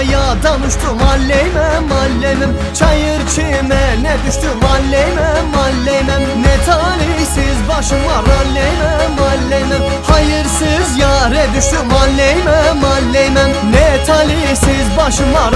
kayadan uçtum allemem allemem Çayır çimene düştüm allemem allemem Ne talihsiz başım var allemem allemem Hayırsız yare düştüm allemem allemem Ne talihsiz başım var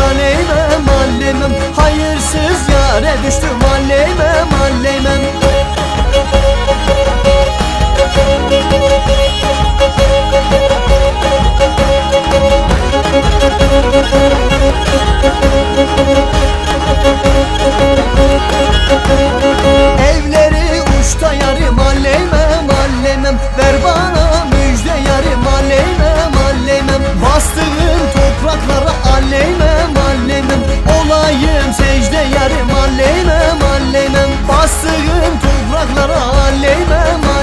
Bastığın topraklara allemem allemem Olayım secde yarım allemem allemem Bastığın topraklara allemem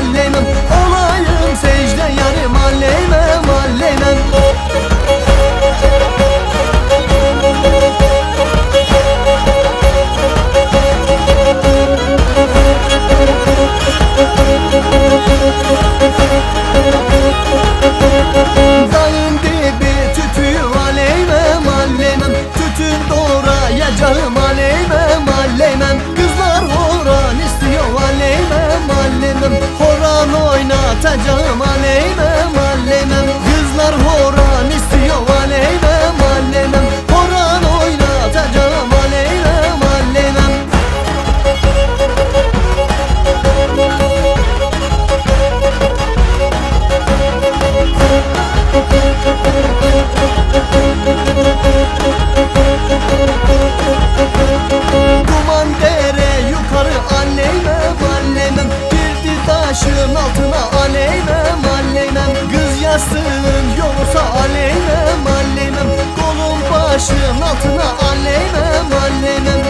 Horan oynatacağım altına aleyhmem aleyhmem Kız yastığın yolsa aleyhmem aleyhmem Kolum başın altına aleyhmem aleyhmem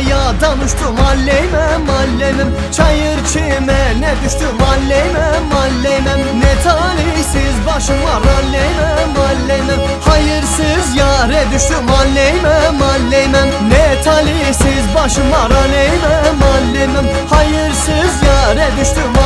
Kayadan uçtum allemem allemem Çayır çimene düştüm allemem allemem Ne talihsiz başım var allemem allemem Hayırsız yare düştüm allemem allemem Ne talihsiz başım var allemem allemem Hayırsız yare düştüm